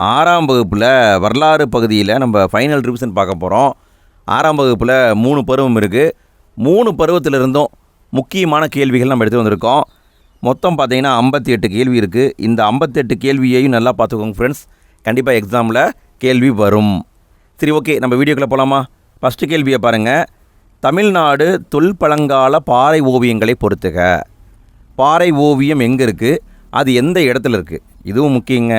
ஆறாம் வகுப்பில் வரலாறு பகுதியில் நம்ம ஃபைனல் ரிவிஷன் பார்க்க போகிறோம் ஆறாம் வகுப்பில் மூணு பருவம் இருக்குது மூணு பருவத்திலிருந்தும் முக்கியமான கேள்விகள் நம்ம எடுத்து வந்திருக்கோம். மொத்தம் பார்த்தீங்கன்னா ஐம்பத்தி எட்டு கேள்வி இருக்குது இந்த ஐம்பத்தெட்டு கேள்வியையும் நல்லா பார்த்துக்கோங்க ஃப்ரெண்ட்ஸ் கண்டிப்பாக எக்ஸாமில் கேள்வி வரும். சரி ஓகே நம்ம வீடியோக்குள்ளே போகலாமா ஃபஸ்ட்டு கேள்வியை பாருங்கள் தமிழ்நாடு தொல்பழங்கால பாறை ஓவியங்களை பொறுத்துக. பாறை ஓவியம் எங்கே இருக்குது அது எந்த இடத்துல இருக்குது இதுவும் முக்கியங்க.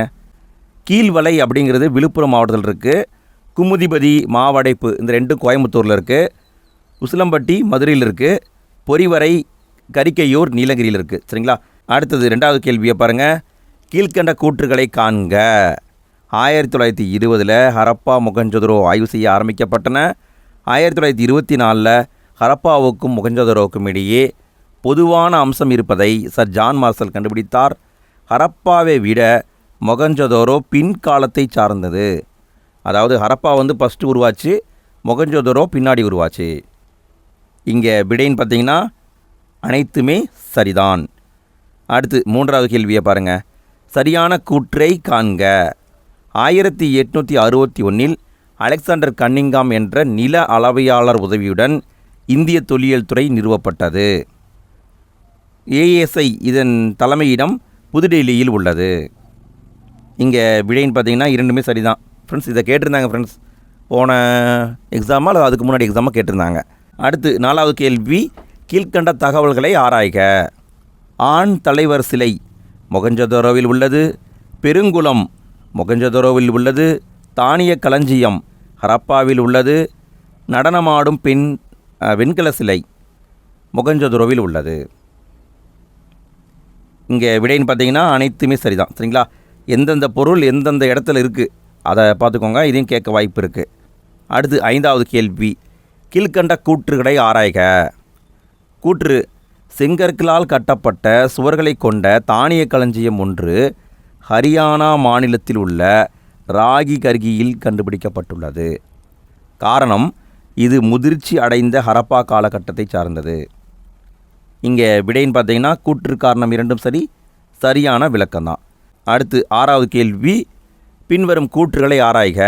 கீழ்வலை அப்படிங்கிறது விழுப்புரம் மாவட்டத்தில் இருக்குது குமுதிபதி மாவடைப்பு இந்த ரெண்டும் கோயம்புத்தூரில் இருக்குது உசிலம்பட்டி மதுரையில் இருக்குது பொறிவரை கரிக்கையூர் நீலகிரியில் இருக்குது சரிங்களா? அடுத்தது ரெண்டாவது கேள்வியை பாருங்கள் கீழ்க்கண்ட கூற்றுகளை காண்க. ஆயிரத்தி தொள்ளாயிரத்தி இருபதில் ஹரப்பா முகஞ்சதுரோ ஆய்வு செய்ய ஆரம்பிக்கப்பட்டன. ஆயிரத்தி தொள்ளாயிரத்தி இருபத்தி நாலில் ஹரப்பாவுக்கும் முகஞ்சதுரோவுக்கும் இடையே பொதுவான அம்சம் இருப்பதை சர் ஜான் மார்சல் கண்டுபிடித்தார். ஹரப்பாவை விட மொகஞ்சதோரோ பின்காலத்தை சார்ந்தது. அதாவது ஹரப்பா வந்து ஃபஸ்ட்டு உருவாச்சு மொகஞ்சதோரோ பின்னாடி உருவாச்சு. இங்கே விடைன்னு பார்த்தீங்கன்னா அனைத்துமே சரிதான். அடுத்து மூன்றாவது கேள்வியை பாருங்கள் சரியான கூற்றை காண்க. ஆயிரத்தி எட்நூற்றி அறுபத்தி ஒன்றில் அலெக்சாண்டர் கன்னிங்காம் என்ற நில அளவையாளர் உதவியுடன் இந்திய தொல்லியல் துறை நிறுவப்பட்டது. ஏஎஸ்ஐ இதன் தலைமையிடம் புதுடெல்லியில் உள்ளது. இங்கே விடைன்னு பார்த்தீங்கன்னா இரண்டுமே சரி தான் ஃப்ரெண்ட்ஸ் இதை கேட்டிருந்தாங்க ஃப்ரெண்ட்ஸ் போன எக்ஸாமா அல்லது அதுக்கு முன்னாடி எக்ஸாமாக கேட்டிருந்தாங்க. அடுத்து நாலாவது கேள்வி கீழ்க்கண்ட தகவல்களை ஆராய்க. ஆண் தலைவர் சிலை மொகஞ்சதோரோவில் உள்ளது பெருங்குளம் மொகஞ்சதோரோவில் உள்ளது தானிய களஞ்சியம் ஹரப்பாவில் உள்ளது நடனமாடும் பெண் வெண்கல சிலை மொகஞ்சதுரோவில் உள்ளது. இங்கே விடைன்னு பார்த்தீங்கன்னா அனைத்துமே சரிதான். சரிங்களா? எந்தெந்த பொருள் எந்தெந்த இடத்துல இருக்குது அதை பார்த்துக்கோங்க. இதையும் கேட்க வாய்ப்பு இருக்குது அடுத்து ஐந்தாவது கேள்வி. கீழ்கண்ட கூற்றுகளை ஆராய்க. கூற்று செங்கற்களால் கட்டப்பட்ட சுவர்களை கொண்ட தானிய களஞ்சியம் ஒன்று ஹரியானா மாநிலத்தில் உள்ள ராகி கர்கியில் கண்டுபிடிக்கப்பட்டுள்ளது. காரணம் இது முதிர்ச்சி அடைந்த ஹரப்பா காலகட்டத்தை சார்ந்தது. இங்கே விடைன்னு பார்த்தீங்கன்னா கூற்று காரணம் இரண்டும் சரி சரியான விளக்கம்தான். அடுத்து ஆறாவது கேள்வி பின்வரும் கூற்றுகளை ஆராய்க.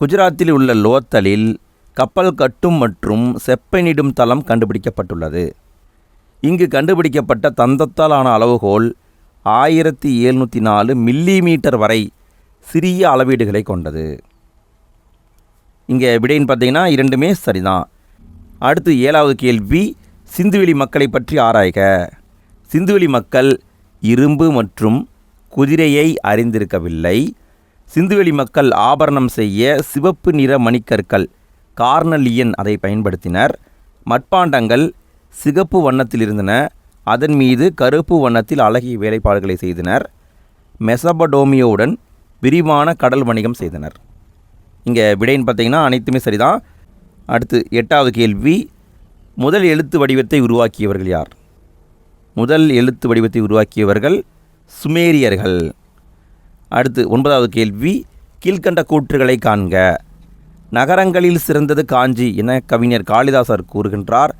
குஜராத்தில் உள்ள லோத்தலில் கப்பல் கட்டும் மற்றும் செப்பனிடும் தளம் கண்டுபிடிக்கப்பட்டுள்ளது. இங்கு கண்டுபிடிக்கப்பட்ட தந்தத்தால் ஆன அளவுகோல் ஆயிரத்தி எழுநூற்றி நாலு மில்லி மீட்டர் வரை சிறிய அளவீடுகளை கொண்டது. இங்கே விடைன்னு பார்த்தீங்கன்னா இரண்டுமே சரிதான். அடுத்து ஏழாவது கேள்வி சிந்துவெளி மக்களை பற்றி ஆராய்க. சிந்துவெளி மக்கள் இரும்பு மற்றும் குதிரையை அறிந்திருக்கவில்லை. சிந்துவெளி மக்கள் ஆபரணம் செய்ய சிவப்பு நிற மணிக்கற்கள் கார்னலியன் அதை பயன்படுத்தினர். மட்பாண்டங்கள் சிகப்பு வண்ணத்தில் இருந்தன. அதன் மீது கருப்பு வண்ணத்தில் அழகிய வேலைப்பாடுகளை செய்தனர். மெசபடோமியோவுடன் விரிவான கடல் வணிகம் செய்தனர். இங்கே விடைன்னு பார்த்தீங்கன்னா அனைத்துமே சரிதான். அடுத்து எட்டாவது கேள்வி. முதல் எழுத்து வடிவத்தை உருவாக்கியவர்கள் யார்? முதல் எழுத்து வடிவத்தை உருவாக்கியவர்கள் சுமேரியர்கள். அடுத்து ஒன்பதாவது கேள்வி கீழ்கண்ட கூற்றுகளை காண்க. நகரங்களில் சிறந்தது காஞ்சி என கவிஞர் காளிதாசர் கூறுகின்றார்.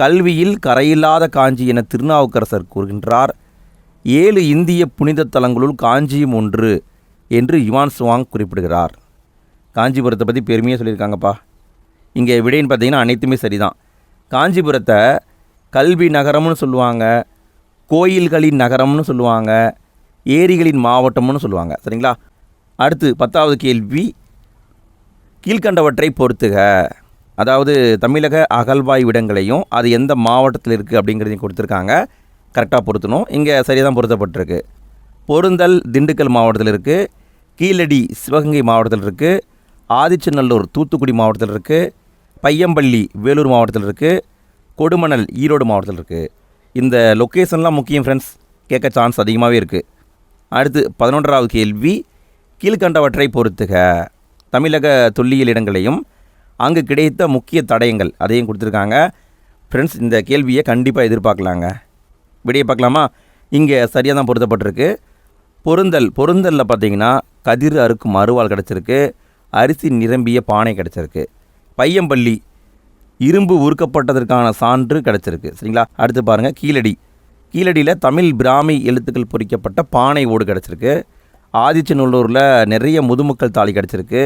கல்வியில் கரையில்லாத காஞ்சி என திருநாவுக்கரசர் கூறுகின்றார். ஏழு இந்திய புனித தலங்களுள் காஞ்சியும் ஒன்று என்று யுவான் சுவாங் குறிப்பிடுகிறார். காஞ்சிபுரத்தை பற்றி பெருமையாக சொல்லியிருக்காங்கப்பா. இங்கே விடைன்னு பார்த்தீங்கன்னா அனைத்துமே சரிதான். காஞ்சிபுரத்தை கல்வி நகரம்னு சொல்லுவாங்க. கோயில்களின் நகரம்னு சொல்லுவாங்க ஏரிகளின் மாவட்டம்னு சொல்லுவாங்க. சரிங்களா? அடுத்து பத்தாவது கேள்வி கீழ்கண்டவற்றை பொறுத்துக. அதாவது தமிழக அகழ்வாய்விடங்களையும் அது எந்த மாவட்டத்தில் இருக்குது அப்படிங்கிறதையும் கொடுத்துருக்காங்க. கரெக்டாக பொருத்தணும். இங்கே சரியாக தான் பொருத்தப்பட்டிருக்கு. பொருந்தல் திண்டுக்கல் மாவட்டத்தில் இருக்குது கீழடி சிவகங்கை மாவட்டத்தில் இருக்குது ஆதிச்சநல்லூர் தூத்துக்குடி மாவட்டத்தில் இருக்குது பையம்பள்ளி வேலூர் மாவட்டத்தில் இருக்குது கொடுமணல் ஈரோடு மாவட்டத்தில் இருக்குது இந்த லொக்கேஷன்லாம் முக்கியம் ஃப்ரெண்ட்ஸ் கேட்க சான்ஸ் அதிகமாகவே இருக்குது அடுத்து பதினொன்றாவது கேள்வி. கீழ்கண்டவற்றை பொறுத்துக. தமிழக தொல்லியல் இடங்களையும் அங்கு கிடைத்த முக்கிய தடயங்கள் அதையும் கொடுத்துருக்காங்க. ஃப்ரெண்ட்ஸ் இந்த கேள்வியை கண்டிப்பாக எதிர்பார்க்கலாங்க. விடைய பார்க்கலாமா? இங்கே சரியாக தான் பொருத்தப்பட்டிருக்கு. பொருந்தல் பொருந்தலில் பார்த்தீங்கன்னா கதிர் அறுக்கும் அருவாள் கிடச்சிருக்கு. அரிசி நிரம்பிய பானை கிடச்சிருக்கு. பையம்பள்ளி இரும்பு உருக்கப்பட்டதற்கான சான்று கிடச்சிருக்கு. சரிங்களா? அடுத்து பாருங்கள் கீழடி. கீழடியில் தமிழ் பிராமி எழுத்துக்கள் பொறிக்கப்பட்ட பானை ஓடு கிடச்சிருக்கு. ஆதிச்சநல்லூரில் நிறைய முதுமக்கள் தாலி கிடச்சிருக்கு.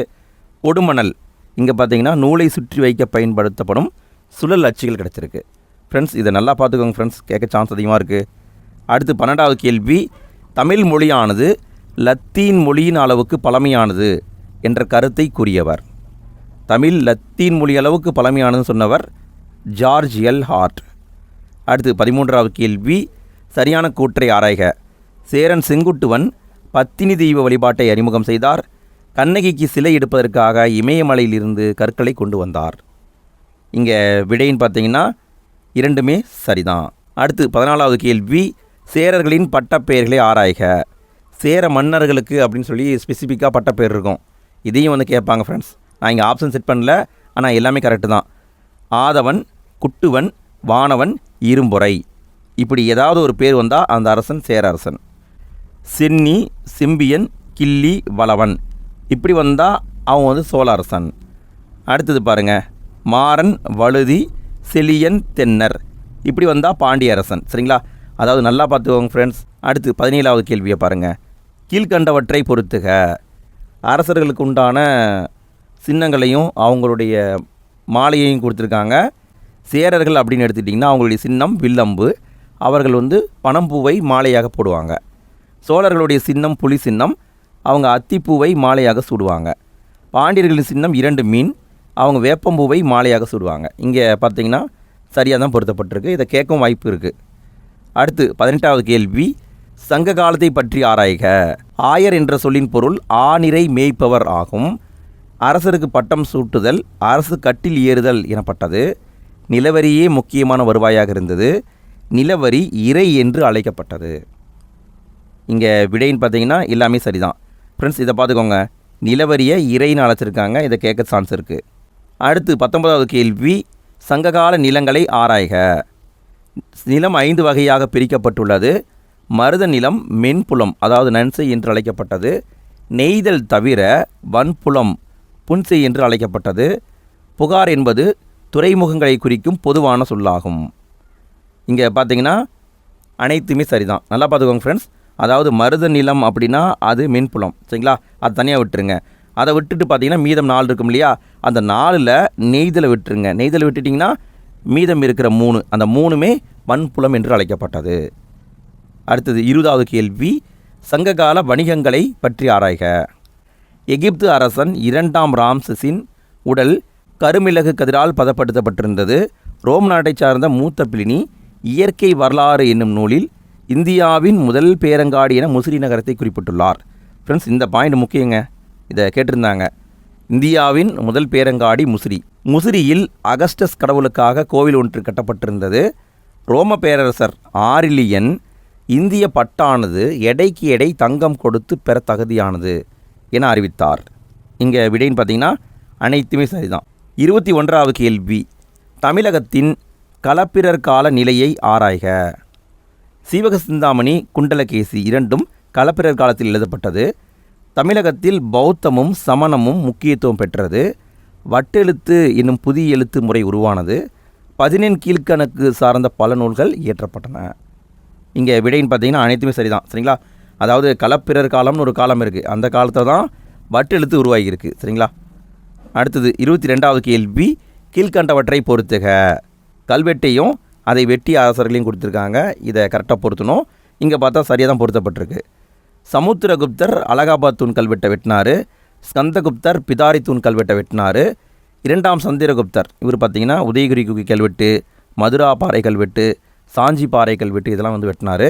கொடுமணல் இங்கே பார்த்தீங்கன்னா நூலை சுற்றி வைக்க பயன்படுத்தப்படும் சுழல் அச்சுகள் கிடச்சிருக்கு. ஃப்ரெண்ட்ஸ் இதை நல்லா பார்த்துக்கோங்க ஃப்ரெண்ட்ஸ் கேட்க சான்ஸ் அதிகமாக இருக்குது அடுத்து பன்னெண்டாவது கேள்வி தமிழ் மொழியானது லத்தீன் மொழியின் அளவுக்கு பழமையானது என்ற கருத்தை கூறியவர். தமிழ் லத்தீன் மொழி அளவுக்கு பழமையானதுன்னு சொன்னவர் ஜார்ஜ் எல். ஹார்ட். அடுத்து பதிமூன்றாவது கேள்வி சரியான கூற்றை ஆராய்க. சேரன் செங்குட்டுவன் பத்தினி தெய்வ வழிபாட்டை அறிமுகம் செய்தார். கண்ணகிக்கு சிலை எடுப்பதற்காக இமயமலையிலிருந்து கற்களை கொண்டு வந்தார். இங்கே விடைன்னு பார்த்தீங்கன்னா இரண்டுமே சரிதான். அடுத்து பதினாலாவது கேள்வி சேரர்களின் பட்டப்பெயர்களை ஆராய்க. சேர மன்னர்களுக்கு அப்படின்னு சொல்லி ஸ்பெசிஃபிக்காக பட்டப்பெயர் இருக்கும். இதையும் வந்து கேட்பாங்க ஃப்ரெண்ட்ஸ் நான் இங்கே ஆப்ஷன் செட் பண்ணல ஆனால் எல்லாமே கரெக்டு தான். ஆதவன் குட்டுவன் வானவன் இரும்பொறை இப்படி ஏதாவது ஒரு பேர் வந்தால் அந்த அரசன் சேர அரசன் சென்னி சிம்பியன் கிள்ளி வளவன். இப்படி வந்தால் அவன் வந்து சோழ அரசன் அடுத்தது பாருங்கள் மாறன் வழுதி செலியன் தென்னர். இப்படி வந்தால் பாண்டிய அரசன் சரிங்களா? அதாவது நல்லா பார்த்துக்கோங்க ஃப்ரெண்ட்ஸ் அடுத்து பதினேழாவது கேள்வியை பாருங்கள் கீழ்கண்டவற்றை பொறுத்துக. அரசர்களுக்கு உண்டான சின்னங்களையும் அவங்களுடைய மாலையையும் கொடுத்துருக்காங்க. சேரர்கள் அப்படின்னு எடுத்துக்கிட்டிங்கன்னா அவங்களுடைய சின்னம் வில்லம்பு. அவர்கள் வந்து பனம்பூவை மாலையாக போடுவாங்க. சோழர்களுடைய சின்னம் புலி சின்னம். அவங்க அத்திப்பூவை மாலையாக சூடுவாங்க. பாண்டியர்களின் சின்னம் இரண்டு மீன். அவங்க வேப்பம்பூவை மாலையாக சூடுவாங்க. இங்கே பார்த்தீங்கன்னா சரியாக தான் பொருத்தப்பட்டிருக்கு. இதை கேட்கும் வாய்ப்பு இருக்குது அடுத்து பதினெட்டாவது கேள்வி. சங்க காலத்தை பற்றி ஆராய்க. ஆயர் என்ற சொல்லின் பொருள் ஆநிறை மேய்ப்பவர் ஆகும். அரசருக்கு பட்டம் சூட்டுதல் அரசு கட்டில் ஏறுதல் எனப்பட்டது. நிலவரியே முக்கியமான வருவாயாக இருந்தது. நிலவரி இறை என்று அழைக்கப்பட்டது. இங்கே விடைன்னு பார்த்தீங்கன்னா எல்லாமே சரிதான். ஃப்ரெண்ட்ஸ் இதை பார்த்துக்கோங்க. நிலவரியை இறைன்னு அழைச்சிருக்காங்க. இதை கேட்க சான்ஸ் இருக்குது அடுத்து பத்தொன்பதாவது கேள்வி. சங்ககால நிலங்களை ஆராய்க. நிலம் ஐந்து வகையாக பிரிக்கப்பட்டுள்ளது. மருத நிலம் மென்புலம் அதாவது நன்சை என்று அழைக்கப்பட்டது. நெய்தல் தவிர வன்புலம் புன்சை என்று அழைக்கப்பட்டது. புகார் என்பது துறைமுகங்களை குறிக்கும் பொதுவான சொல்லாகும். இங்கே பார்த்தீங்கன்னா அனைத்துமே சரிதான். நல்லா பார்த்துக்கோங்க ஃப்ரெண்ட்ஸ் அதாவது மருத நிலம் அப்படின்னா அது மின்புலம். சரிங்களா? அது தனியாக விட்டுருங்க. அதை விட்டுட்டு பார்த்தீங்கன்னா மீதம் நாலு இருக்கும் இல்லையா? அந்த நாலில் நெய்தலை விட்டுருங்க. நெய்தலை விட்டுட்டிங்கன்னா மீதம் இருக்கிற மூணு. அந்த மூணுமே மண்புலம் என்று அழைக்கப்பட்டது. அடுத்தது இருபதாவது கேள்வி சங்ககால வணிகங்களை பற்றி ஆராய்க. எகிப்து அரசன் இரண்டாம் ராம்சஸின் உடல் கருமிளகு கதிரால் பதப்படுத்தப்பட்டிருந்தது. ரோம் நாட்டைச் சார்ந்த மூத்த பிளினி இயற்கை வரலாறு என்னும் நூலில் இந்தியாவின் முதல் பேரங்காடி என முசிறி நகரத்தை குறிப்பிட்டுள்ளார். ஃப்ரெண்ட்ஸ் இந்த பாயிண்ட் முக்கியங்க. இதை கேட்டிருந்தாங்க. இந்தியாவின் முதல் பேரங்காடி முசிறி. முசிறியில் அகஸ்டஸ் கடவுளுக்காக கோவில் ஒன்று கட்டப்பட்டிருந்தது. ரோம பேரரசர் ஆரிலியன் இந்திய பட்டானது எடைக்கு எடை தங்கம் கொடுத்து பெற தகுதியானது என அறிவித்தார். இங்கே விடைன்னு பார்த்தீங்கன்னா அனைத்துமே சரிதான். இருபத்தி ஒன்றாவது கேள்வி. தமிழகத்தின் களப்பிரர் கால நிலையை ஆராய்க. சீவக சிந்தாமணி குண்டலகேசி இரண்டும் களப்பிரர் காலத்தில் எழுதப்பட்டது. தமிழகத்தில் பௌத்தமும் சமணமும் முக்கியத்துவம் பெற்றது. வட்டெழுத்து என்னும் புதிய எழுத்து முறை உருவானது. பதினெண் கீழ்க்கணக்கு சார்ந்த பல நூல்கள் இயற்றப்பட்டன. இங்கே விடைன்னு பார்த்தீங்கன்னா அனைத்துமே சரிதான். சரிங்களா? அதாவது களப்பிரர் காலம்னு ஒரு காலம் இருக்குது அந்த காலத்தை தான் வட்டெழுத்து உருவாகியிருக்கு. சரிங்களா? அடுத்தது இருபத்தி ரெண்டாவது கேள்வி கீழ்கண்டவற்றை பொறுத்துக கல்வெட்டையும் அதை வெட்டி அரசர்களையும் கொடுத்துருக்காங்க. இதை கரெக்டாக பொருத்தணும். இங்கே பார்த்தா சரியாக தான் பொருத்தப்பட்டிருக்கு. சமுத்திரகுப்தர் அலகாபாத் தூண் கல்வெட்டை வெட்டினார். ஸ்கந்தகுப்தர் பிதாரி தூண் கல்வெட்டை வெட்டினார். இரண்டாம் சந்திரகுப்தர் இவர் பார்த்தீங்கன்னா உதயகிரி குகி கல்வெட்டு மதுரா பாறை கல்வெட்டு சாஞ்சி பாறை கல்வெட்டு இதெல்லாம் வந்து வெட்டினார்.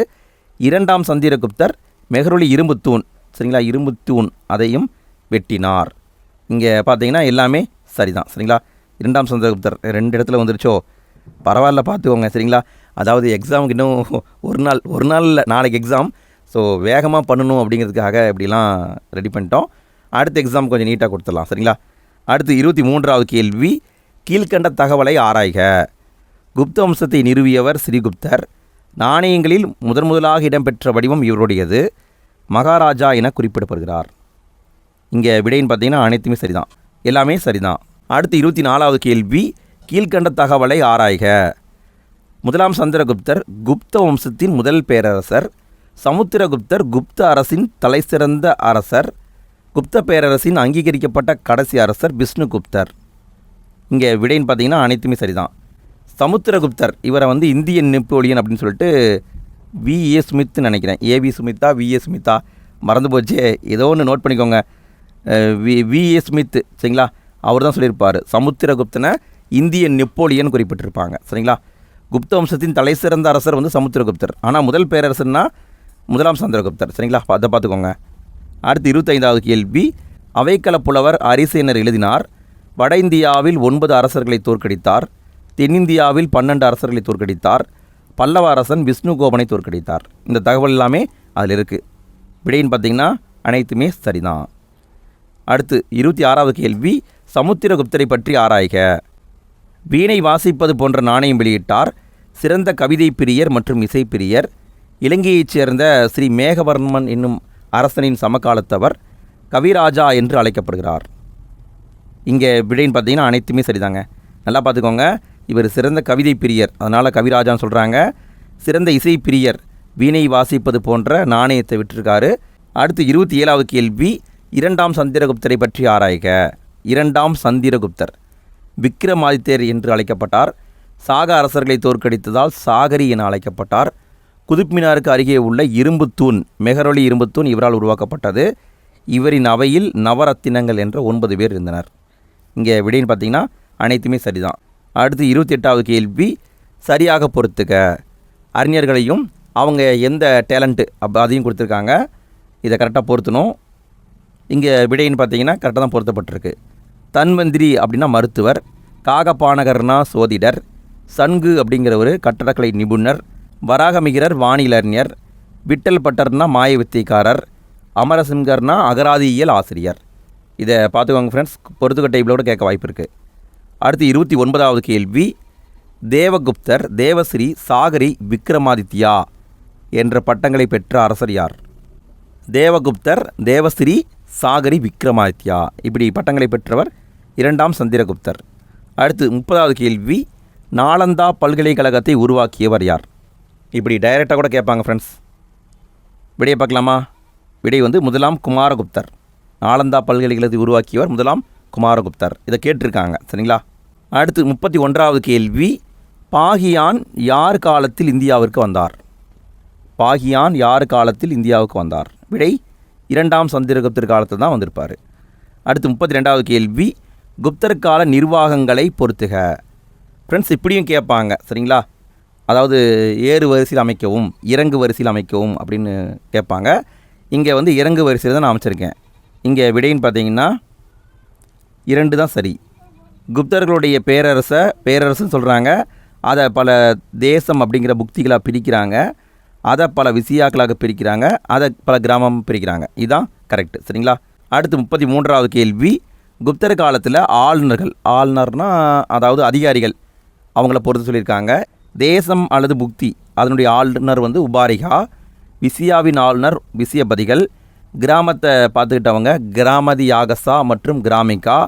இரண்டாம் சந்திரகுப்தர் மெஹருளி இரும்பு தூண் சரிங்களா? இரும்பு தூண் அதையும் வெட்டினார். இங்கே பார்த்தீங்கன்னா எல்லாமே சரிதான் சரிங்களா? இரண்டாம் சந்திரகுப்தர் ரெண்டு இடத்துல வந்துருச்சோ? பரவாயில்ல பார்த்துக்கோங்க சரிங்களா? அதாவது எக்ஸாமுக்கு இன்னும் ஒரு நாள் ஒரு நாளில் நாளைக்கு எக்ஸாம் ஸோ வேகமாக பண்ணணும் அப்படிங்கிறதுக்காக இப்படிலாம் ரெடி பண்ணிட்டோம். அடுத்த எக்ஸாம் கொஞ்சம் நீட்டாக கொடுத்துடலாம் சரிங்களா? அடுத்து இருபத்தி மூன்றாவது கேள்வி கீழ்க்கண்ட தகவலை ஆராய்க. குப்த வம்சத்தை நிறுவியவர் ஸ்ரீகுப்தர். நாணயங்களில் முதன் முதலாக இடம்பெற்ற வடிவம் இவருடையது. மகாராஜா என குறிப்பிடப்படுகிறார். இங்கே விடைன்னு பார்த்தீங்கன்னா அனைத்துமே சரிதான். எல்லாமே சரிதான். அடுத்து இருபத்தி நாலாவது கேள்வி கீழ்க்கண்ட தகவலை ஆராய்க. முதலாம் சந்திரகுப்தர் குப்த வம்சத்தின் முதல் பேரரசர் சமுத்திரகுப்தர் குப்த அரசின் தலைசிறந்த அரசர் குப்த பேரரசின் அங்கீகரிக்கப்பட்ட கடைசி அரசர் விஷ்ணுகுப்தர். இங்கே விடைன்னு பார்த்தீங்கன்னா அனைத்துமே சரிதான். சமுத்திரகுப்தர் இவரை வந்து இந்தியன் நெப்போலியன் அப்படின்னு சொல்லிட்டு விஏ ஸ்மித்னு நினைக்கிறேன். ஏவி சுமித்தா விஏ சுமித்தா. மறந்து போச்சு. ஏதோ ஒன்று நோட் பண்ணிக்கோங்க. வி. விஏ ஸ்மித் சரிங்களா? அவர் தான் சொல்லியிருப்பார். சமுத்திரகுப்தனை இந்தியன் நெப்போலியன் குறிப்பிட்டிருப்பாங்க. சரிங்களா? குப்த வம்சத்தின் தலை சிறந்த அரசர் வந்து சமுத்திரகுப்தர். ஆனால் முதல் பேரரசர்னா முதலாம் சந்திரகுப்தர். சரிங்களா? அதை பார்த்துக்கோங்க. அடுத்து இருபத்தைந்தாவது கேள்வி. அவைக்கள புலவர் அரிசேனர் எழுதினார். வட இந்தியாவில் ஒன்பது அரசர்களை தோற்கடித்தார். தென்னிந்தியாவில் பன்னெண்டு அரசர்களை தோற்கடித்தார். பல்லவ அரசன் விஷ்ணுகோபனை தோற்கடித்தார். இந்த தகவல் எல்லாமே அதில் இருக்குது விடைன்னு பார்த்தீங்கன்னா அனைத்துமே சரிதான். அடுத்து இருபத்தி ஆறாவது கேள்வி சமுத்திரகுப்தரை பற்றி ஆராய்க. வீணை வாசிப்பது போன்ற நாணயம் வெளியிட்டார். சிறந்த கவிதை பிரியர் மற்றும் இசைப்பிரியர் இலங்கையைச் சேர்ந்த ஸ்ரீ மேகவர்மன் என்னும் அரசனின் சமகாலத்தவர் கவிராஜா என்று அழைக்கப்படுகிறார். இங்கே விடைன்னு பார்த்தீங்கன்னா அனைத்துமே சரிதாங்க. நல்லா பார்த்துக்கோங்க. இவர் சிறந்த கவிதை பிரியர். அதனால் கவிராஜான்னு சொல்கிறாங்க சிறந்த இசை பிரியர். வீணை வாசிப்பது போன்ற நாணயத்தை விட்டிருக்காரு. அடுத்து இருபத்தி ஏழாவது கேள்வி. இரண்டாம் சந்திரகுப்தரை பற்றி ஆராய்க. இரண்டாம் சந்திரகுப்தர். விக்ரமாதித்யர் என்று அழைக்கப்பட்டார். சாக அரசர்களை தோற்கடித்ததால் சாகரி என அழைக்கப்பட்டார். குதுப்மினாருக்கு அருகே உள்ள இரும்புத்தூண் இரும்பு தூண் இவரால் உருவாக்கப்பட்டது. இவரின் அவையில் நவரத்தினங்கள் என்ற ஒன்பது பேர் இருந்தனர். இங்கே விடைன்னு பார்த்தீங்கன்னா அனைத்துமே சரிதான். அடுத்து இருபத்தி எட்டாவது கேள்வி சரியாக பொறுத்துக்க அறிஞர்களையும் அவங்க எந்த டேலண்ட்டு அப்போ அதையும் கொடுத்துருக்காங்க. இதை கரெக்டாக பொருத்தணும். இங்கே விடைன்னு பார்த்தீங்கன்னா கரெக்டாக தான் பொருத்தப்பட்டிருக்கு. தன்வந்திரி அப்படின்னா மருத்துவர் காகபானகர்னா சோதிடர் சன்கு அப்படிங்கிற ஒரு கட்டடக்கலை நிபுணர் வராகமிகிரர் வானிலறிஞர் விட்டல் பட்டர்னா மாய வித்தைக்காரர் அமரசிங்கர்னா அகராதியியல் ஆசிரியர். இதை பார்த்துக்கோங்க ஃப்ரெண்ட்ஸ் பொறுத்துக்க டைப்பிலோட கேட்க வாய்ப்பு இருக்குது அடுத்து இருபத்தி ஒன்பதாவது கேள்வி. தேவகுப்தர் தேவஸ்ரீ சாகரி விக்ரமாதித்யா என்ற பட்டங்களை பெற்ற அரசர் யார்? தேவகுப்தர் தேவஸ்ரீ சாகரி விக்ரமாதித்யா. இப்படி பட்டங்களை பெற்றவர் இரண்டாம் சந்திரகுப்தர். அடுத்து முப்பதாவது கேள்வி. நாலந்தா பல்கலைக்கழகத்தை உருவாக்கியவர் யார்? இப்படி டைரெக்டாக கூட கேட்பாங்க ஃப்ரெண்ட்ஸ் விடையை பார்க்கலாமா? விடை வந்து முதலாம் குமாரகுப்தர். நாலந்தா பல்கலைக்கழகத்தை உருவாக்கியவர் முதலாம் குமாரகுப்தர். இதை கேட்டிருக்காங்க சரிங்களா? அடுத்து முப்பத்தி ஒன்றாவது கேள்வி. பாகியான் யார் காலத்தில் இந்தியாவிற்கு வந்தார்? பாகியான் யார் காலத்தில் இந்தியாவுக்கு வந்தார்? விடை இரண்டாம் சந்திரகுப்தர் காலத்தில் தான் வந்திருப்பார். அடுத்து முப்பத்தி ரெண்டாவது கேள்வி. குப்தர் கால நிர்வாகங்களை பொறுத்துக. ஃப்ரெண்ட்ஸ் இப்படியும் கேட்பாங்க சரிங்களா? அதாவது ஏறு வரிசையில் அமைக்கவும் இறங்கு வரிசையில் அமைக்கவும் அப்படின்னு கேட்பாங்க. இங்கே வந்து இறங்கு வரிசையில் தான் நான் அமைச்சிருக்கேன். இங்கே விடைன்னு பார்த்தீங்கன்னா இரண்டு தான் சரி. குப்தர்களுடைய பேரரசை பேரரசுன்னு சொல்கிறாங்க அதை பல தேசம் அப்படிங்கிற புக்திகளாக பிரிக்கிறாங்க. அதை பல விசியாக்களாக பிரிக்கிறாங்க. அதை பல கிராமம் பிரிக்கிறாங்க. இதுதான் கரெக்ட். சரிங்களா? அடுத்து முப்பத்தி மூன்றாவது கேள்வி. குப்தர் காலத்தில் ஆளுநர்கள் ஆளுநர்னால் அதாவது அதிகாரிகள் அவங்கள பொறுத்து சொல்லியிருக்காங்க. தேசம் அல்லது புக்தி அதனுடைய ஆளுநர் வந்து உபாரிகா. விசியாவின் ஆளுநர் விசியபதிகள். கிராமத்தை பார்த்துக்கிட்டவங்க கிராமதி யாகசா மற்றும் கிராமிகா.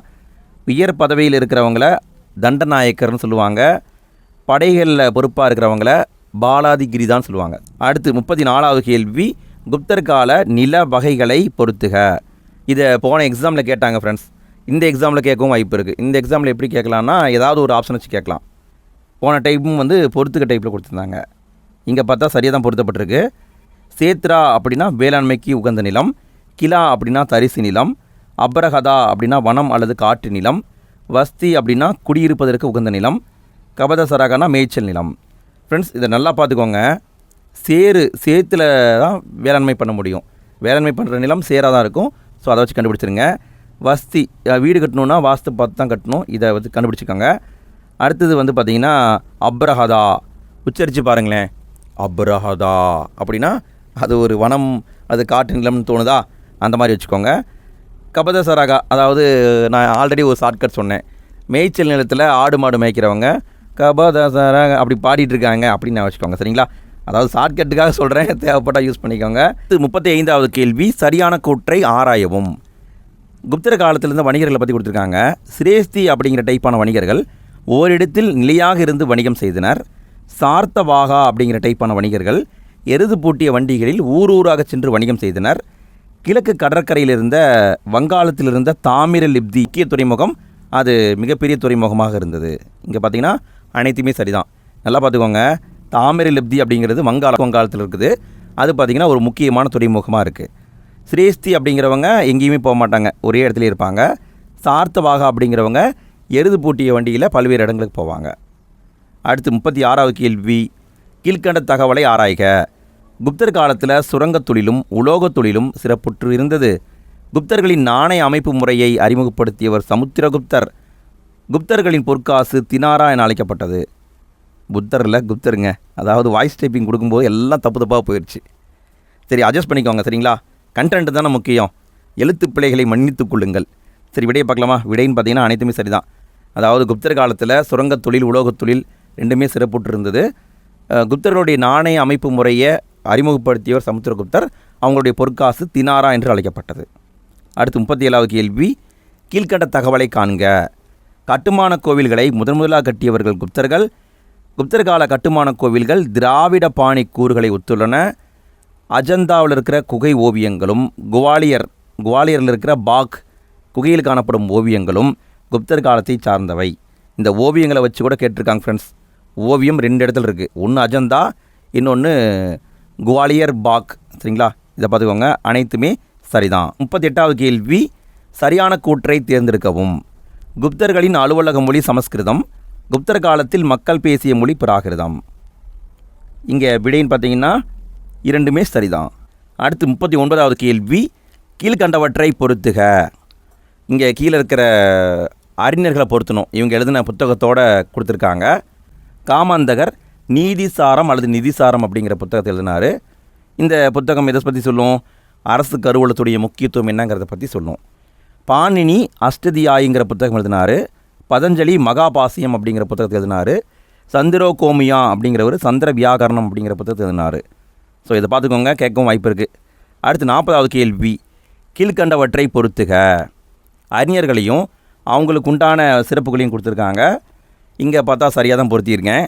உயர் பதவியில் இருக்கிறவங்கள தண்டநாயக்கர்னு சொல்லுவாங்க. படைகளில் பொறுப்பாக இருக்கிறவங்கள பாலாதிகிரி தான் சொல்லுவாங்க. அடுத்து முப்பத்தி நாலாவது கேள்வி குப்தர் கால நில வகைகளை பொறுத்துக. இதை போன எக்ஸாமில் கேட்டாங்க ஃப்ரெண்ட்ஸ் இந்த எக்ஸாமில் கேட்கவும் வாய்ப்பு இருக்குது இந்த எக்ஸாமில் எப்படி கேட்கலான்னா ஏதாவது ஒரு ஆப்ஷன் வச்சு கேட்கலாம். போன டைப்பும் வந்து பொறுத்துக்க டைப்பில் கொடுத்துருந்தாங்க. இங்கே பார்த்தா சரியாக தான் பொருத்தப்பட்டிருக்கு. சேத்ரா அப்படின்னா வேளாண்மைக்கு உகந்த நிலம் கிலா அப்படின்னா தரிசு நிலம் அப்ரஹதா அப்படின்னா வனம் அல்லது காட்டு நிலம் வஸ்தி அப்படின்னா குடியிருப்பதற்கு உகந்த நிலம் கபதசராகனா மேய்ச்சல் நிலம். ஃப்ரெண்ட்ஸ் இதை நல்லா பார்த்துக்கோங்க. சேரு சேத்துல தான் வேளாண்மை பண்ண முடியும். வேளாண்மை பண்ணுற நிலம் சேராக தான் இருக்கும். ஸோ அதை வச்சு கண்டுபிடிச்சிருங்க. வஸ்தி வீடு கட்டணுன்னா வாஸ்து பார்த்து தான் கட்டணும். இதை வந்து கண்டுபிடிச்சிக்கோங்க அடுத்தது வந்து பார்த்திங்கன்னா அப்ரஹதா. உச்சரித்து பாருங்களேன். அப்ரஹதா அப்படின்னா அது ஒரு வனம் அது காட்டு நிலம்னு தோணுதா? அந்த மாதிரி வச்சுக்கோங்க. கபதசரகா அதாவது நான் ஆல்ரெடி ஒரு ஷார்ட்கட் சொன்னேன். மேய்ச்சல் நிலத்தில் ஆடு மாடு மேய்க்கிறவங்க கபதசரக அப்படி பாடிட்டு இருக்காங்க அப்படின்னு நான் வச்சுக்கோங்க சரிங்களா? அதாவது ஷார்ட்கட்டுக்காக சொல்கிறேன் தேவைப்பட்டால் யூஸ் பண்ணிக்கோங்க. இது முப்பத்தி ஐந்தாவது கேள்வி சரியான கூற்றை ஆராயவும். குப்தர காலத்திலிருந்து வணிகர்களை பற்றி கொடுத்துருக்காங்க. சிரேஸ்தி அப்படிங்கிற டைப்பான வணிகர்கள் ஓரிடத்தில் நிலையாக இருந்து வணிகம் செய்தனர். சார்த்தவாகா அப்படிங்கிற டைப்பான வணிகர்கள் எருது பூட்டிய வண்டிகளில் ஊர் ஊராக சென்று வணிகம் செய்தனர். கிழக்கு கடற்கரையில் இருந்த வங்காளத்தில் இருந்த தாமிர லிப்தி முக்கிய துறைமுகம். அது மிகப்பெரிய துறைமுகமாக இருந்தது. இங்கே பார்த்தீங்கன்னா அனைத்துமே சரிதான். நல்லா பார்த்துக்கோங்க தாமிர லிப்தி அப்படிங்கிறது வங்காள வங்காளத்தில் இருக்குது. அது பார்த்திங்கன்னா ஒரு முக்கியமான துறைமுகமாக இருக்குது சிரேஸ்தி அப்படிங்கிறவங்க எங்கேயுமே போக மாட்டாங்க. ஒரே இடத்துல இருப்பாங்க. சார்த்தவாகா அப்படிங்கிறவங்க எருது பூட்டிய வண்டியில் பல்வேறு இடங்களுக்கு போவாங்க. அடுத்து முப்பத்தி ஆறாவது கேள்வி. கீழ்க்கண்ட தகவலை ஆராய்க. குப்தர் காலத்தில் சுரங்கத் தொழிலும் உலோகத் தொழிலும் சிறப்புற்று இருந்தது. குப்தர்களின் நாணய அமைப்பு முறையை அறிமுகப்படுத்தியவர் சமுத்திரகுப்தர். குப்தர்களின் பொற்காசு தினாரா என அழைக்கப்பட்டது. புத்தரில் குப்தருங்க அதாவது வாய்ஸ் டைப்பிங் கொடுக்கும்போது எல்லாம் தப்பு தப்பாக போயிடுச்சு சரி அட்ஜஸ்ட் பண்ணிக்கோங்க சரிங்களா? கண்டென்ட் தானே முக்கியம். எழுத்து பிழைகளை மன்னித்துக் கொள்ளுங்கள். சரி விடையை பார்க்கலாமா? விடைன்னு பார்த்தீங்கன்னா அனைத்துமே சரிதான். அதாவது குப்தர் காலத்தில் சுரங்கத் தொழில் உலோகத் தொழில் ரெண்டுமே சிறப்புற்று இருந்தது. குப்தர்களுடைய நாணய அமைப்பு முறையை அறிமுகப்படுத்தியவர் சமுத்திரகுப்தர். அவங்களுடைய பொற்காசு தினாரா என்று அழைக்கப்பட்டது. அடுத்து முப்பத்தி ஏழாவது கேள்வி. கீழ்கண்ட தகவலை காண்க. கட்டுமான கோவில்களை முதன் முதலாக கட்டியவர்கள் குப்தர்கள். குப்தர் கால கட்டுமான கோவில்கள் திராவிட பாணி கூறுகளை ஒத்துள்ளன. அஜந்தாவில் இருக்கிற குகை ஓவியங்களும் குவாலியர் குவாலியரில் இருக்கிற பாக் குகையில் காணப்படும் ஓவியங்களும் குப்தர் காலத்தை சார்ந்தவை. இந்த ஓவியங்களை வச்சு கூட கேட்டிருக்காங்க ஃப்ரெண்ட்ஸ் ஓவியம் ரெண்டு இடத்துல இருக்குது ஒன்று அஜந்தா இன்னொன்று குவாலியர் பாக் சரிங்களா? இதை பார்த்துக்கோங்க. அனைத்துமே சரிதான். முப்பத்தி எட்டாவது கேள்வி சரியான கூற்றை தேர்ந்தெடுக்கவும். குப்தர்களின் அலுவலக மொழி சமஸ்கிருதம் குப்தர் காலத்தில் மக்கள் பேசிய மொழி பிராகிருதம். இங்கே விடைன்னு பார்த்தீங்கன்னா இரண்டுமே சரிதான். அடுத்து முப்பத்தி ஒன்பதாவது கேள்வி கீழ்கண்டவற்றை பொறுத்துக இங்கே கீழே இருக்கிற அறிஞர்களை பொருத்தணும். இவங்க எழுதின புத்தகத்தோட கொடுத்துருக்காங்க. காமாந்தகர் நீதிசாரம் அல்லது நிதிசாரம் அப்படிங்கிற புத்தகத்தை எழுதினார். இந்த புத்தகம் எதை பற்றி சொல்லும்? அரசு கருவூலத்துடைய முக்கியத்துவம் என்னங்கிறத பற்றி சொல்லும். பாணினி அஷ்டதியாயிங்கிற புத்தகம் எழுதினார். பதஞ்சலி மகாபாசியம் அப்படிங்கிற புத்தகத்தை எழுதினார். சந்திரோகோமியா அப்படிங்கிறவர் சந்திர வியாகரணம் அப்படிங்கிற புத்தகத்தை எழுதினார். ஸோ இதை பார்த்துக்கோங்க கேட்கவும் வாய்ப்பு இருக்குது அடுத்து நாற்பதாவது கேள்வி. கீழ்கண்டவற்றை பொறுத்துக. அறிஞர்களையும் அவங்களுக்கு உண்டான சிறப்புகளையும் கொடுத்துருக்காங்க. இங்கே பார்த்தா சரியாக தான் பொருத்தியிருக்கேன்.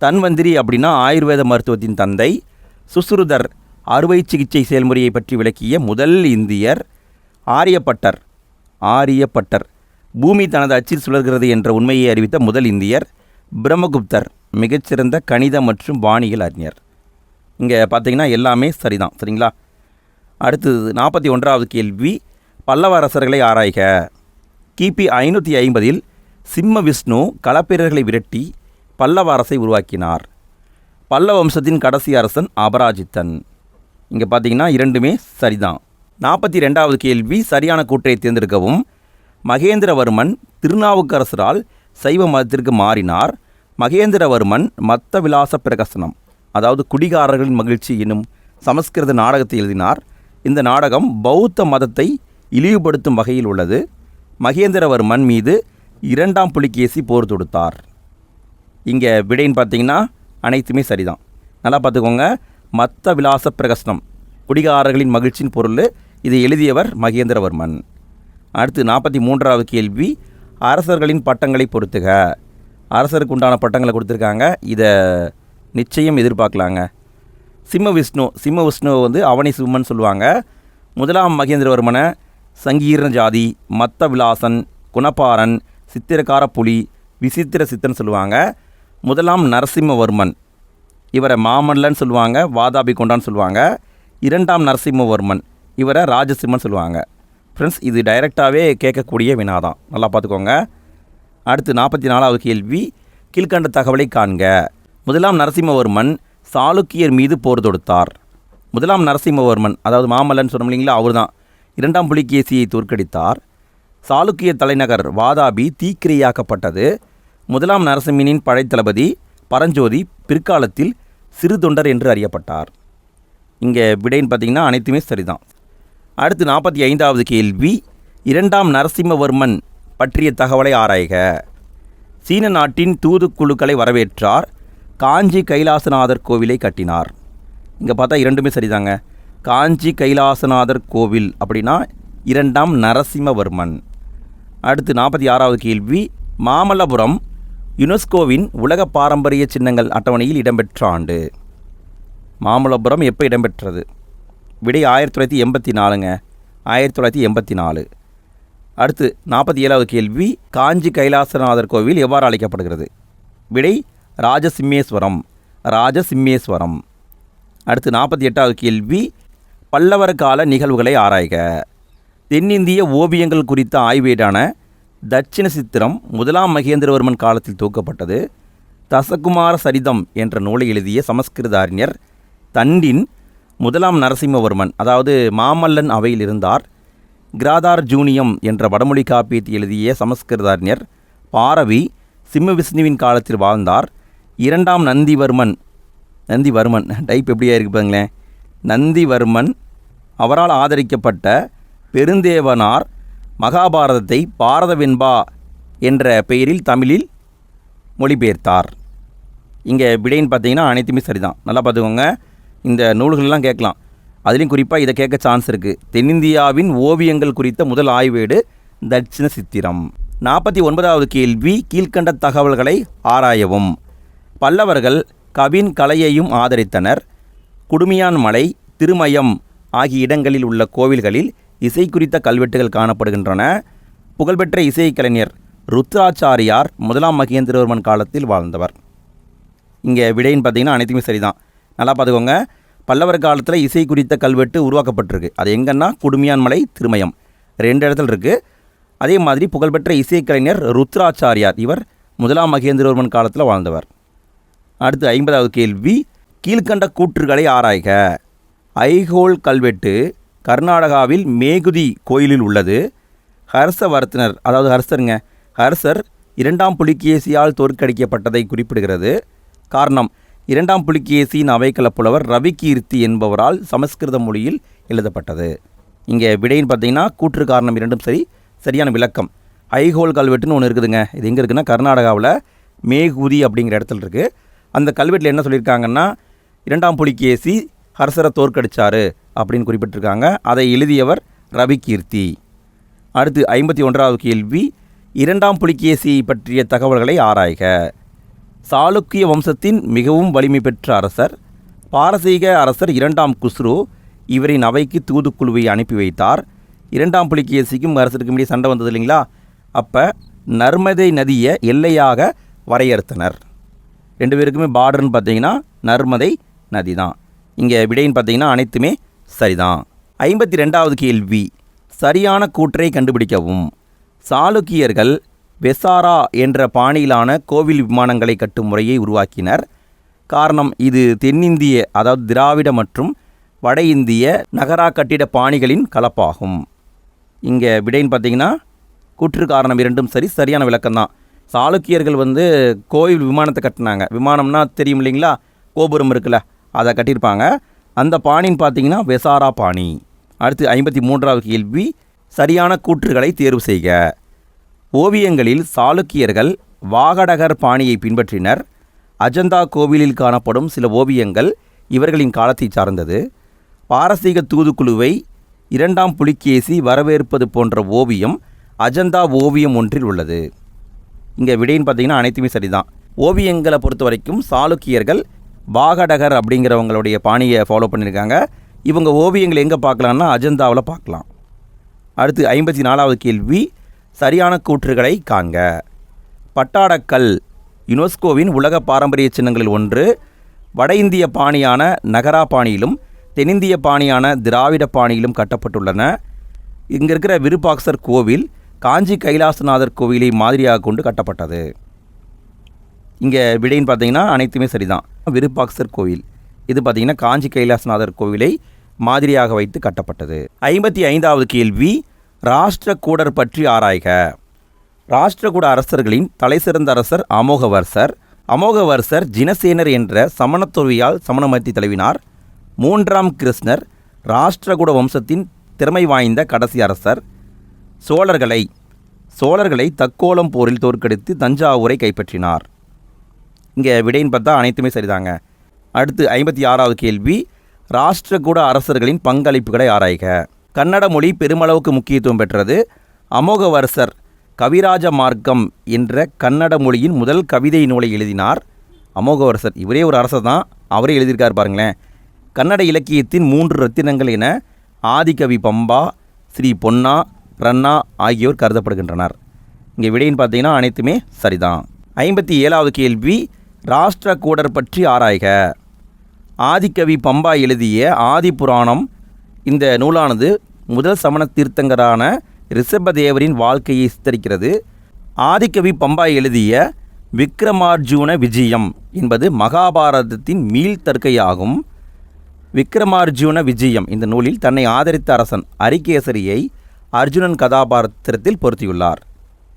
தன்வந்திரி அப்படின்னா ஆயுர்வேத மருத்துவத்தின் தந்தை சுசுருதர் அறுவை சிகிச்சை செயல்முறையை பற்றி விளக்கிய முதல் இந்தியர் ஆரியப்பட்டர் ஆரியப்பட்டர். பூமி தனது அச்சில் சுழல்கிறது என்ற உண்மையை அறிவித்த முதல் இந்தியர் பிரம்மகுப்தர் மிகச்சிறந்த கணித மற்றும் வானியல் அறிஞர். இங்கே பார்த்தீங்கன்னா எல்லாமே சரிதான் சரிங்களா? அடுத்தது நாற்பத்தி ஒன்றாவது கேள்வி பல்லவ அரசர்களை ஆராய்க. கிபி ஐநூற்றி ஐம்பதில் சிம்ம விஷ்ணு களப்பிரர்களை விரட்டி பல்லவ அரசை உருவாக்கினார். பல்லவ வம்சத்தின் கடைசி அரசன் அபராஜித்தன். இங்கே பார்த்தீங்கன்னா இரண்டுமே சரிதான். நாற்பத்தி ரெண்டாவது கேள்வி சரியான கூற்றை தேர்ந்தெடுக்கவும் மகேந்திரவர்மன் திருநாவுக்கரசரால் சைவ மதத்திற்கு மாறினார். மகேந்திரவர்மன் மத்த விலாச பிரகசனம் அதாவது குடிகாரர்களின் மகிழ்ச்சி என்னும் சமஸ்கிருத நாடகத்தை எழுதினார். இந்த நாடகம் பௌத்த மதத்தை இழிவுபடுத்தும் வகையில் உள்ளது. மகேந்திரவர்மன் மீது இரண்டாம் புலிகேசி போர் தொடுத்தார். இங்கே விடைன்னு பார்த்தீங்கன்னா அனைத்துமே சரிதான். நல்லா பார்த்துக்கோங்க. மத்த விலாச பிரகசனம். குடிகாரர்களின் மகிழ்ச்சியின் பொருள் இதை எழுதியவர் மகேந்திரவர்மன். அடுத்து நாற்பத்தி மூன்றாவது கேள்வி. அரசர்களின் பட்டங்களை பொறுத்துக. அரசருக்கு உண்டான பட்டங்களை கொடுத்துருக்காங்க. இதை நிச்சயம் எதிர்பார்க்கலாங்க. சிம்ம விஷ்ணு சிம்ம விஷ்ணுவை வந்து அவனி சிம்மன் சொல்லுவாங்க. முதலாம் மகேந்திரவர்மனை சங்கீர்ண ஜாதி மத்த விலாசன் குணப்பாரன் சித்திரக்கார புலி விசித்திர சித்தன் சொல்லுவாங்க. முதலாம் நரசிம்மவர்மன். இவரை மாமல்லன்னு சொல்லுவாங்க வாதாபி கொண்டான்னு சொல்லுவாங்க. இரண்டாம் நரசிம்மவர்மன் இவரை ராஜசிம்மன் சொல்லுவாங்க. ஃப்ரெண்ட்ஸ் இது டைரெக்டாகவே கேட்கக்கூடிய வினாதான். நல்லா பார்த்துக்கோங்க. அடுத்து நாற்பத்தி நாலாவது கேள்வி கீழ்கண்ட தகவலை காண்க. முதலாம் நரசிம்மவர்மன் சாளுக்கியர் மீது போர் தொடுத்தார். முதலாம் நரசிம்மவர்மன் அதாவது மாமல்லன் சொன்னோம் இல்லைங்களா அவர் தான் இரண்டாம் புலிகேசியை தோற்கடித்தார். சாளுக்கிய தலைநகர் வாதாபி தீக்கிரையாக்கப்பட்டது. முதலாம் நரசிம்மனின் படைத்தளபதி பரஞ்சோதி பிற்காலத்தில் சிறு தொண்டர் என்று அறியப்பட்டார். இங்கே விடைன்னு பார்த்தீங்கன்னா அனைத்துமே சரிதான். அடுத்து நாற்பத்தி ஐந்தாவது கேள்வி இரண்டாம் நரசிம்மவர்மன் பற்றிய தகவலை ஆராய்க. சீன நாட்டின் தூதுக்குழுக்களை வரவேற்றார் காஞ்சி கைலாசநாதர் கோவிலை கட்டினார். இங்கே பார்த்தா இரண்டுமே சரிதாங்க. காஞ்சி கைலாசநாதர் கோவில் அப்படின்னா இரண்டாம் நரசிம்மவர்மன். அடுத்து நாற்பத்தி ஆறாவது கேள்வி மாமல்லபுரம் யுனெஸ்கோவின் உலக பாரம்பரிய சின்னங்கள் அட்டவணையில் இடம்பெற்ற ஆண்டு. மாமல்லபுரம் எப்போ இடம்பெற்றது? விடை ஆயிரத்தி தொள்ளாயிரத்தி எண்பத்தி நாலுங்க. ஆயிரத்தி தொள்ளாயிரத்தி எண்பத்தி நாலு. அடுத்து நாற்பத்தி ஏழாவது கேள்வி காஞ்சி கைலாசநாதர் கோவில் எவ்வாறு அழைக்கப்படுகிறது? விடை ராஜசிம்மேஸ்வரம். ராஜசிம்மேஸ்வரம். அடுத்து நாற்பத்தி எட்டாவது கேள்வி பல்லவர் கால நிகழ்வுகளை ஆராய்க. தென்னிந்திய ஓவியங்கள் குறித்த ஆய்வேடான தட்சிண சித்திரம் முதலாம் மகேந்திரவர்மன் காலத்தில் தூக்கப்பட்டது. தசகுமார சரிதம் என்ற நூலை எழுதிய சமஸ்கிருத அறிஞர் தண்டின் முதலாம் நரசிம்மவர்மன் அதாவது மாமல்லன் அவையில் இருந்தார். கிராதார் ஜூனியம் என்ற வடமொழி காப்பியத்தை எழுதிய சமஸ்கிருத அறிஞர் பாரவி சிம்ம விஷ்ணுவின் காலத்தில் வாழ்ந்தார். இரண்டாம் நந்திவர்மன் நந்திவர்மன் டைப் எப்படியா இருக்கு பாருங்களேன். நந்திவர்மன் அவரால் ஆதரிக்கப்பட்ட பெருந்தேவனார் மகாபாரதத்தை பாரத வெண்பா என்ற பெயரில் தமிழில் மொழிபெயர்த்தார். இங்கே விடைன்னு பார்த்தீங்கன்னா அனைத்துமே சரிதான். நல்லா பார்த்துக்கோங்க. இந்த நூல்கள்லாம் கேட்கலாம். அதுலேயும் குறிப்பாக இதை கேட்க சான்ஸ் இருக்குது தென்னிந்தியாவின் ஓவியங்கள் குறித்த முதல் ஆய்வேடு தட்சிண சித்திரம். நாற்பத்தி ஒன்பதாவது கேள்வி கீழ்க்கண்ட தகவல்களை ஆராயவும். பல்லவர்கள் கவின் கலையையும் ஆதரித்தனர். குடுமியான் மலை திருமயம் ஆகிய இடங்களில் உள்ள கோவில்களில் இசை குறித்த கல்வெட்டுகள் காணப்படுகின்றன. புகழ்பெற்ற இசைக்கலைஞர் ருத்ராச்சாரியார் முதலாம் மகேந்திரவர்மன் காலத்தில் வாழ்ந்தவர். இங்கே விடைன்னு பார்த்தீங்கன்னா அனைத்துமே சரிதான். நல்லா பார்த்துக்கோங்க. பல்லவர் காலத்தில் இசை குறித்த கல்வெட்டு உருவாக்கப்பட்டிருக்கு. அது எங்கன்னா குடுமியான்மலை திருமயம். ரெண்டு இடத்துல இருக்குது அதே மாதிரி புகழ்பெற்ற இசைக்கலைஞர் ருத்ராச்சாரியார் இவர் முதலாம் மகேந்திரவர்மன் காலத்தில் வாழ்ந்தவர். அடுத்து ஐம்பதாவது கேள்வி கீழ்க்கண்ட கூற்றுகளை ஆராய்க. ஐஹோல் கல்வெட்டு கர்நாடகாவில் மேகுதி கோயிலில் உள்ளது. ஹர்ஷவர்த்தனர் அதாவது ஹர்ஷருங்க ஹர்ஷர் இரண்டாம் புலிகேசியால் தோற்கடிக்கப்பட்டதை குறிப்பிடுகிறது. காரணம் இரண்டாம் புலிகேசியின் அவைக்கல புலவர் ரவிகீர்த்தி என்பவரால் சமஸ்கிருத மொழியில் எழுதப்பட்டது. இங்கே விடைன்னு பார்த்தீங்கன்னா கூற்று காரணம் இரண்டும் சரி சரியான விளக்கம். ஐஹோல் கல்வெட்டுன்னு ஒன்று இருக்குதுங்க. இது எங்கே இருக்குன்னா கர்நாடகாவில் மேகுதி அப்படிங்கிற இடத்துல இருக்குது அந்த கல்வெட்டில் என்ன சொல்லியிருக்காங்கன்னா இரண்டாம் புலிகேசி ஹர்ஷரை தோற்கடிச்சார் அப்படின்னு குறிப்பிட்டிருக்காங்க. அதை எழுதியவர் ரவிகீர்த்தி. அடுத்து ஐம்பத்தி ஒன்றாவது கேள்வி இரண்டாம் புலிகேசி பற்றிய தகவல்களை ஆராய்க. சாளுக்கிய வம்சத்தின் மிகவும் வலிமை பெற்ற அரசர் பாரசீக அரசர் இரண்டாம் குஸ்ரு இவரின் அவைக்கு தூதுக்குழுவை அனுப்பி வைத்தார். இரண்டாம் புலிகேசிக்கும் அரசருக்கும் இடையே சண்டை வந்தது இல்லைங்களா? அப்போ நர்மதை நதியை எல்லையாக வரையறுத்தனர். ரெண்டு பேருக்குமே பார்டர்னு பார்த்தீங்கன்னா நர்மதை நதி தான் இங்கே விடைன்னு பார்த்தீங்கன்னா அனைத்துமே சரிதான். ஐம்பத்தி ரெண்டாவது கேள்வி சரியான கூற்றை கண்டுபிடிக்கவும். சாளுக்கியர்கள் வெசாரா என்ற பாணியிலான கோவில் விமானங்களை கட்டும் முறையை உருவாக்கினர். காரணம் இது தென்னிந்திய அதாவது திராவிட மற்றும் வட இந்திய நகரா கட்டிட பாணிகளின் கலப்பாகும். இங்கே விடைன்னு பார்த்தீங்கன்னா கூற்று காரணம் இரண்டும் சரி சரியான விளக்கம்தான். சாளுக்கியர்கள் வந்து கோவில் விமானத்தை கட்டினாங்க. விமானம்னா தெரியும் இல்லைங்களா? கோபுரம் இருக்குல்ல? அதை கட்டியிருப்பாங்க. அந்த பாணின்னு பார்த்தீங்கன்னா வெசாரா பாணி. அடுத்து ஐம்பத்தி மூன்றாவது கேள்வி சரியான கூற்றுகளை தேர்வு செய்க. ஓவியங்களில் சாளுக்கியர்கள் வாகடகர் பாணியை பின்பற்றினர். அஜந்தா கோவிலில் காணப்படும் சில ஓவியங்கள் இவர்களின் காலத்தை சார்ந்தது. பாரசீக தூதுக்குழுவை இரண்டாம் புலிகேசி வரவேற்பது போன்ற ஓவியம் அஜந்தா ஓவியம் ஒன்றில் உள்ளது. இங்கே விடைன்னு பார்த்தீங்கன்னா அனைத்துமே சரிதான். ஓவியங்களை பொறுத்த வரைக்கும் சாளுக்கியர்கள் பாகடகர் அப்படிங்கிறவங்களுடைய பாணியை ஃபாலோ பண்ணியிருக்காங்க. இவங்க ஓவியங்கள் எங்கே பார்க்கலான்னா அஜந்தாவில் பார்க்கலாம். அடுத்து ஐம்பத்தி நாலாவது கேள்வி சரியான கூற்றுகளை காண்க. பட்டாடக்கல் யுனெஸ்கோவின் உலக பாரம்பரிய சின்னங்களில் ஒன்று வட இந்திய பாணியான நகரா பாணியிலும் தென்னிந்திய பாணியான திராவிட பாணியிலும் கட்டப்பட்டுள்ளன. இங்கே இருக்கிற விருப்பாக்சர் கோவில் காஞ்சி கைலாசநாதர் கோவிலை மாதிரியாக கொண்டு கட்டப்பட்டது. இங்கே விடைன்னு பார்த்தீங்கன்னா அனைத்துமே சரிதான். விருப்பாக்சர் கோவில். இது பார்த்தீங்கன்னா காஞ்சி கைலாசநாதர் கோவிலை மாதிரியாக வைத்து கட்டப்பட்டது. ஐம்பத்தி ஐந்தாவது கேள்வி ராஷ்டிரகூடர் பற்றி ஆராய்க. ராஷ்டிரகூட அரசர்களின் தலைசிறந்த அரசர் அமோகவர்சர். அமோகவர்சர் ஜினசேனர் என்ற சமணத்துறவியால் சமணமர்த்தி தழுவினார் மூன்றாம் கிருஷ்ணர் ராஷ்டிரகூட வம்சத்தின் திறமை வாய்ந்த கடைசி அரசர். சோழர்களை சோழர்களை தக்கோலம் போரில் தோற்கடித்து தஞ்சாவூரை கைப்பற்றினார். இங்கே விடைன்னு பார்த்தா அனைத்துமே சரிதாங்க. அடுத்து ஐம்பத்தி ஆறாவது கேள்வி. ராஷ்டிரகூட அரசர்களின் பங்களிப்புகளை ஆராய்க. கன்னட மொழி பெருமளவுக்கு முக்கியத்துவம் பெற்றது. அமோகவரசர் கவிராஜ மார்க்கம் என்ற கன்னட மொழியின் முதல் கவிதை நூலை எழுதினார். அமோகவரசர் இவரே ஒரு அரசர் தான். அவரே எழுதியிருக்கார் பாருங்களேன். கன்னட இலக்கியத்தின் மூன்று ரத்தினங்கள் என ஆதிகவி பம்பா ஸ்ரீ பொன்னா ரன்னா ஆகியோர் கருதப்படுகின்றனர். இங்கே விடைன்னு பார்த்தீங்கன்னா அனைத்துமே சரிதான். ஐம்பத்தி ஏழாவது கேள்வி. ராஷ்டிரகூடர் பற்றி ஆராய்க. ஆதிக்கவி பம்பா எழுதிய ஆதிபுராணம் இந்த நூலானது முதல் சமண தீர்த்தங்கரான ரிஷபதேவரின் வாழ்க்கையை சித்தரிக்கிறது. ஆதிக்கவி பம்பா எழுதிய விக்ரமார்ஜுன விஜயம் என்பது மகாபாரதத்தின் மீள்தற்கையாகும் விக்ரமார்ஜுன விஜயம் இந்த நூலில் தன்னை ஆதரித்த அரசன் அரிகேசரியை அர்ஜுனன் கதாபாத்திரத்தில் பொருத்தியுள்ளார்.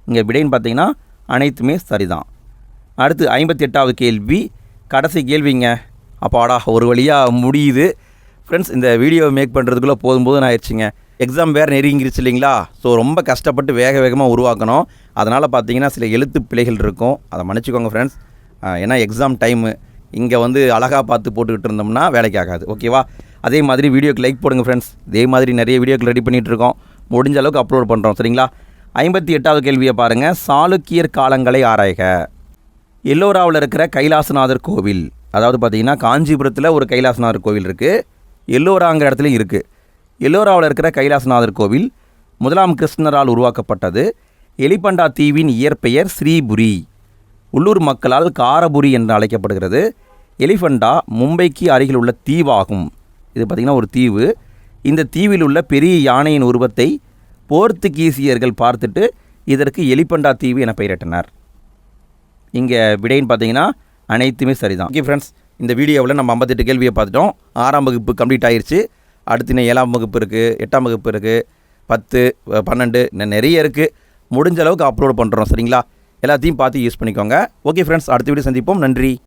இங்கே விடைன்னு பார்த்தீங்கன்னா அனைத்துமே சரிதான். அடுத்து ஐம்பத்தி எட்டாவது கேள்வி. கடைசி கேள்விங்க. அப்பாடா ஒரு வழியாக முடியுது. ஃப்ரெண்ட்ஸ் இந்த வீடியோ மேக் பண்ணுறதுக்குள்ளே போதும் போதும் ஆயிடுச்சுங்க. எக்ஸாம் வேறு நெருங்கிருச்சு இல்லைங்களா? ஸோ ரொம்ப கஷ்டப்பட்டு வேக வேகமாக உருவாக்கணும். அதனால் பார்த்தீங்கன்னா சில எழுத்து பிழைகள் இருக்கும். அதை மன்னிச்சுக்கோங்க ஃப்ரெண்ட்ஸ் ஏன்னா எக்ஸாம் டைமு இங்கே வந்து அழகாக பார்த்து போட்டுக்கிட்டு இருந்தோம்னா வேலைக்கு ஆகாது. ஓகேவா அதே மாதிரி வீடியோக்கு லைக் போடுங்க ஃப்ரெண்ட்ஸ் இதே மாதிரி நிறைய வீடியோக்கள் ரெடி பண்ணிகிட்டு இருக்கோம். முடிஞ்ச அளவுக்கு அப்லோட் பண்ணுறோம் சரிங்களா? ஐம்பத்தி எட்டாவது கேள்வியை பாருங்கள் சாளுக்கியர் காலங்களை ஆராய்க. எல்லோராவில் இருக்கிற கைலாசநாதர் கோவில். அதாவது பார்த்தீங்கன்னா காஞ்சிபுரத்தில் ஒரு கைலாசநாதர் கோவில் இருக்குது எல்லோராங்கிற இடத்துலையும் இருக்குது எல்லோராவில் இருக்கிற கைலாசநாதர் கோவில் முதலாம் கிருஷ்ணரால் உருவாக்கப்பட்டது. எலிபண்டா தீவின் இயற்பெயர் ஸ்ரீபுரி. உள்ளூர் மக்களால் காரபுரி என்று அழைக்கப்படுகிறது. எலிஃபண்டா மும்பைக்கு அருகில் உள்ள தீவாகும். இது பார்த்திங்கன்னா ஒரு தீவு. இந்த தீவில் உள்ள பெரிய யானையின் உருவத்தை போர்த்துகீசியர்கள் பார்த்துட்டு இதற்கு எலிபண்டா தீவு என பெயரிட்டனர். இங்கே விடைன்னு பார்த்தீங்கன்னா அனைத்துமே சரிதான். ஓகே ஃப்ரெண்ட்ஸ் இந்த வீடியோவில் நம்ம ஐம்பத்தெட்டு கேள்வியை பார்த்துட்டோம். ஆறாம் வகுப்பு கம்ப்ளீட் ஆயிடுச்சு அடுத்து இன்னும் ஏழாம் வகுப்பு இருக்குது எட்டாம் வகுப்பு இருக்குது பத்து பன்னெண்டு இன்னும் நிறைய இருக்குது முடிஞ்ச அளவுக்கு அப்லோட் பண்ணுறோம் சரிங்களா? எல்லாத்தையும் பார்த்து யூஸ் பண்ணிக்கோங்க. ஓகே ஃப்ரெண்ட்ஸ் அடுத்த வீடியோ சந்திப்போம். நன்றி.